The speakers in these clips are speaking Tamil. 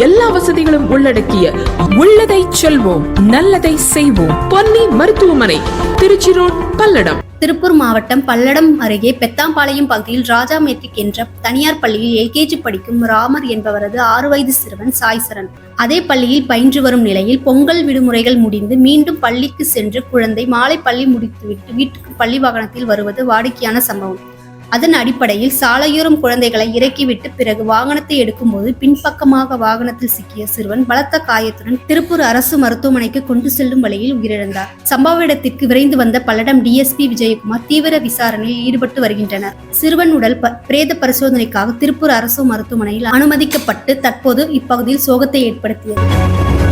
எல்லா வசதிகளும் உள்ளடக்கிய உள்ளதை செல்வோம் நல்லதை செய்வோம். பொன்னி மருத்துவமனை திருச்சி ரோட் பல்லடம். திருப்பூர் மாவட்டம் பல்லடம் அருகே பெத்தாம்பாளையம் பகுதியில் ராஜா மெட்ரிக் என்ற தனியார் பள்ளியில் எல்கேஜி படிக்கும் ராமர் என்பவரது ஆறு வயது சிறுவன் சாய்சரன். அதே பள்ளியில் பயின்று வரும் நிலையில் பொங்கல் விடுமுறைகள் முடிந்து மீண்டும் பள்ளிக்கு சென்று குழந்தை மாலை பள்ளி முடித்துவிட்டு வீட்டுக்கு பள்ளி வாகனத்தில் வருவது வாடிக்கையான சம்பவம். அதன் அடிப்படையில் சாலையோரம் குழந்தைகளை இறக்கிவிட்டு பிறகு வாகனத்தை எடுக்கும்போது பின்பக்கமாக வாகனத்தில் சிக்கிய சிறுவன் பலத்த காயத்துடன் திருப்பூர் அரசு மருத்துவமனைக்கு கொண்டு செல்லும் வழியில் உயிரிழந்தார். சம்பவ இடத்திற்கு விரைந்து வந்த பல்லடம் டிஎஸ்பி விஜயகுமார் தீவிர விசாரணையில் ஈடுபட்டு வருகின்றனர். சிறுவன் உடல் பிரேத பரிசோதனைக்காக திருப்பூர் அரசு மருத்துவமனையில் அனுமதிக்கப்பட்டு தற்போது இப்பகுதியில் சோகத்தை ஏற்படுத்தியது.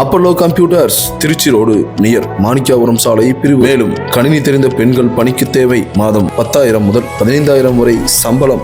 Apollo computers Trichy road near Manikkapuram சாலை பிரிவு. மேலும் கணினி தெரிந்த பெண்கள் பணிக்கு தேவை. மாதம் பத்தாயிரம் முதல் பதினைந்தாயிரம் வரை சம்பளம்.